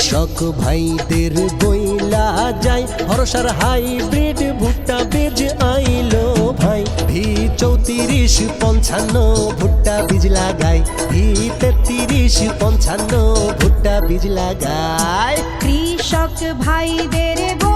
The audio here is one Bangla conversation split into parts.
কৃষক ভাইদের বইলা যায় ভরসার হাইব্রিড ভুট্টা বীজ আইলো ভাই। ভি চৌত্রিশ পঞ্চান্ন ভুট্টা বীজ লাগাই, ভি তেত্রিশ পঞ্চান্ন ভুট্টা বীজ লাগাই। কৃষক ভাইদের বইলা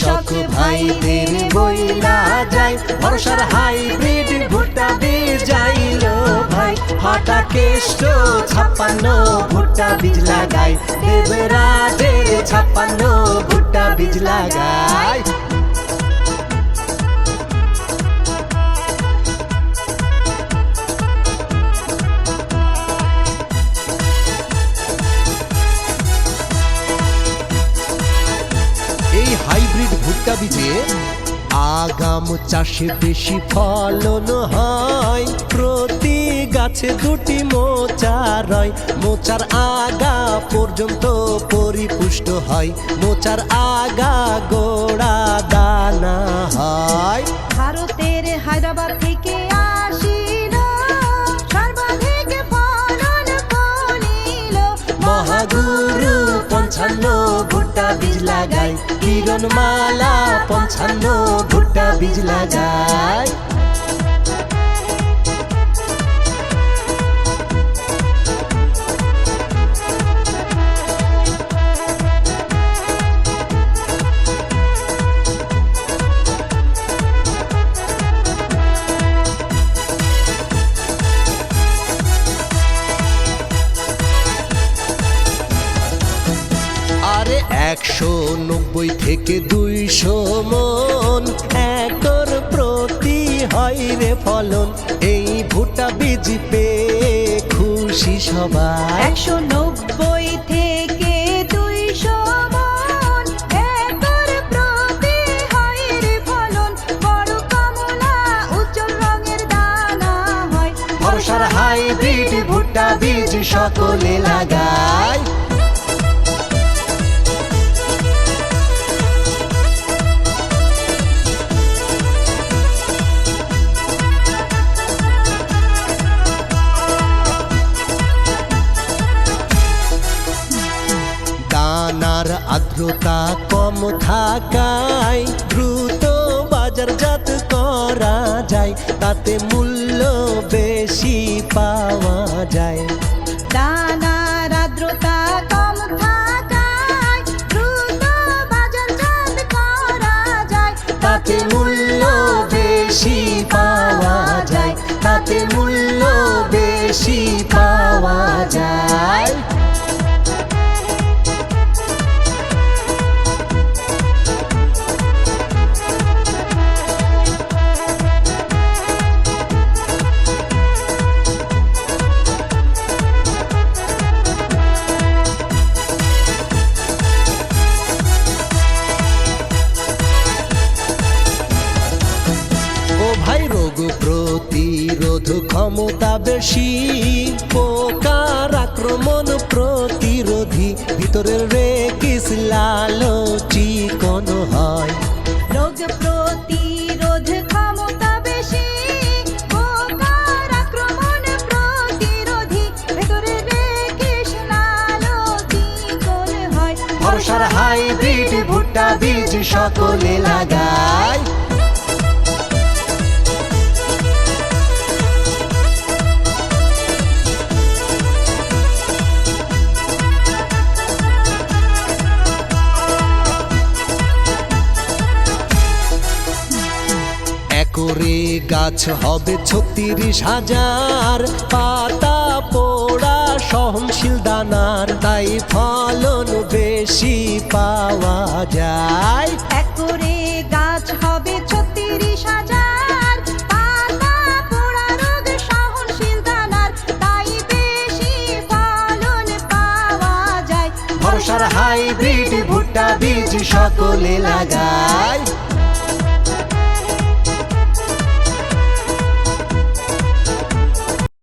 কৃষক ভাইদের বইলা যাই ভরসার হাইব্রিড ভুট্টা বীজ যাইল ভাই। ফাটা কেষ্ট ছাপ্পান্ন ভুট্টা বীজ লাগাই দেবরাজের ছাপ্পান্ন ভুট্টা বীজ লাগাই ভুট্টা বীজে, আগাম চাষে বেশি ফলন হয়। প্রতি গাছে দুটি মোচার হয় মোচার আগা পর্যন্ত পরিপুষ্ট হয়। মোচার আগা গোড়া দানা হয়। ভারতের হায়দ্রাবাদ থেকে ভুট্টা বীজ লাগাই। কিরণ মালা পঞ্চান্ন ভুট্টা বীজ লাগাই। একশো নব্বই থেকে দুইশো মন। একর প্রতি হয় রে ফলন এই ভুট্টা বীজ পেয়ে খুশি সবাই। একশো নব্বই থেকে দুইশো মন একর প্রতি হয় রে ফলন। বড় কমলা উজ্জ্বল রঙের দানা হয়। ভরসার হাইব্রিড ভুট্টা বীজ সকলে লাগায়। আর্দ্রতা কম থাকায় দ্রুত বাজারজাত করা যায়। তাতে মূল্য বেশি পাওয়া যায়। দানার কম থাকায় দ্রুত বাজারজাত করা যায়। তাতে মূল্য বেশি পাওয়া যায়। তাতে মূল্য বেশি পাওয়া প্রতিরোধ ক্ষমতা বেশি। পোকার আক্রমণ প্রতিরোধী। ভিতরের রেকিস লালো চিকন হয়? রোগ প্রতিরোধ ক্ষমতা বেশি। পোকার আক্রমণ প্রতিরোধী। ভেতরে রেখে লালো চিকন হয়? ভরসার হাইব্রিড ভুট্টা বীজ সকলে লাগায়। গাছ হবে ছত্রিশ হাজার পাতা পোড়া সহনশীল দানার তাই ফলন বেশি পাওয়া যায়। একরে গাছ হবে ছত্রিশ হাজার পাতা পোড়া রোগ সহনশীল দানার তাই বেশি ফলন পাওয়া যায়। ভরসার হাইব্রিড ভুট্টা বীজ সকলে লাগায়।